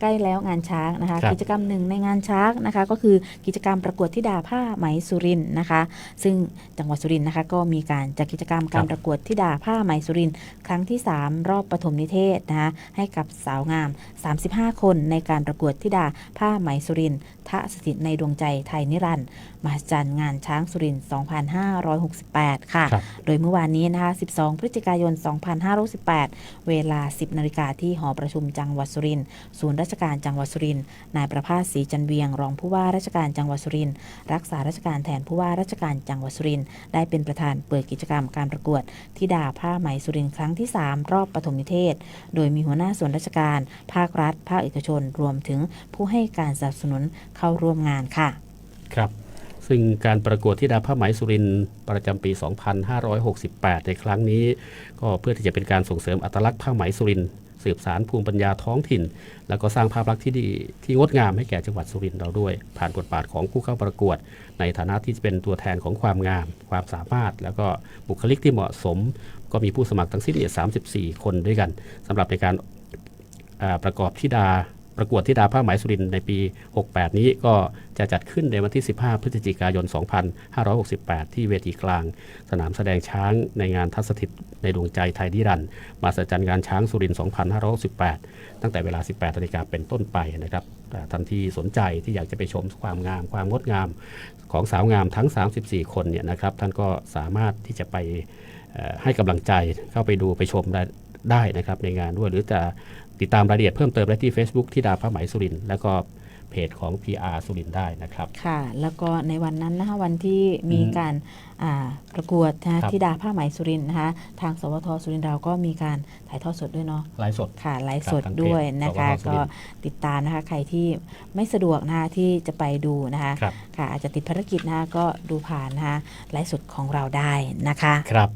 ใกล้แล้วงานช้างนะคะครับกิจกรรมหนึ่งในงานช้างนะคะ ก็คือกิจกรรมประกวดธิดาผ้าไหมสุรินทร์นะคะ ซึ่งจังหวัดสุรินทร์นะคะ ก็มีการจัดกิจกรรมการประกวดธิดาผ้าไหมสุรินทร์ครั้งที่ 3 รอบปฐมนิเทศนะคะให้กับสาวงาม 35 คนในการประกวดธิดาผ้าไหมสุรินทร์ทะสถิตในดวงใจไทยนิรันดร์มหัศจรรย์งานช้างสุรินทร์2568 ค่ะครับโดยเมื่อวานนี้นะคะ 12 พฤศจิกายน 2568 เวลา 10 นาฬิกาที่หอประชุมจังหวัดสุรินทร์ศูนย์ราชการจังหวัดสุรินทร์นายประภาสศรีจันเวียง รองผู้ว่าราชการจังหวัดสุรินทร์รักษาราชการแทนผู้ว่าราชการจังหวัดสุรินทร์ได้เป็นประธานเปิดกิจกรรมการประกวดธิดาผ้าไหมสุรินทร์ครั้งที่ 3 รอบปฐมนิเทศ โดยมีหัวหน้าส่วนราชการ ภาครัฐ ภาคเอกชน รวมถึงผู้ให้การสนับสนุนเข้าร่วมงานค่ะครับซึ่งการประกวดที่ดาผ้าไหมสุรินทร์ประจำปี 2568 ในครั้งนี้ ก็เพื่อที่จะเป็นการส่งเสริมอัตลักษณ์ผ้าไหมสุรินทร์สืบสารภูมิปัญญาท้องถิ่น แล้วก็สร้างภาพลักษณ์ที่ดีที่งดงามให้แก่จังหวัดสุรินทร์เราด้วย ผ่านบทบาทของผู้เข้าประกวด ในฐานะที่เป็นตัวแทนของความงาม ความสามารถ แล้วก็บุคลิกที่เหมาะสม ก็มีผู้สมัครทั้งสิ้น34 คนด้วยกันสำหรับในการประกอบธิดา ประกวดธิดาผ้าไหมสุรินในปี 68 นี้ก็จะจัดขึ้นในวันที่ 15 พฤศจิกายน 2568 ที่เวทีกลาง สนามแสดงช้างในงานทัศถิตในดวงใจไทยนิรันมาสจันงานช้างสุริน 2568 ตั้งแต่เวลา 18นาฬิกาเป็นต้นไปนะครับท่านที่สนใจที่อยากจะไปชมความงาม ความงดงามของสาวงามทั้ง 34 คนเนี่ยนะครับ ท่านก็สามารถที่จะไปให้กำลังใจเข้าไปดูไปชมได้ได้นะครับในงานด้วยหรือจะ ติดตามรายละเอียดเพิ่มเติมได้ที่ Facebook ที่ดาผ้าไหมสุรินทร์แล้วก็เพจของ PR สุรินทร์ได้นะครับ ค่ะ แล้วก็ในวันนั้นนะคะวันที่มีอืมการอ่าประกวดนะครัคะบธิดาผ้าไหมสุรินทร์นะคะทางสวทสุรินทร์เราก็มีการถ่ายทอดสดด้วยเนาะไลฟ์สดค่ะไลฟ์ครับสดทางเพจด้วยนะคะสวทสุริก็นทร์ติดตามนะคะใครที่ไม่สะดวกนะคะที่จะไปดูนะคะครับค่ะอาจจะติดภารกิจนะคะก็ดูผ่านนะคะไลฟ์สดของเราได้นะคะครับ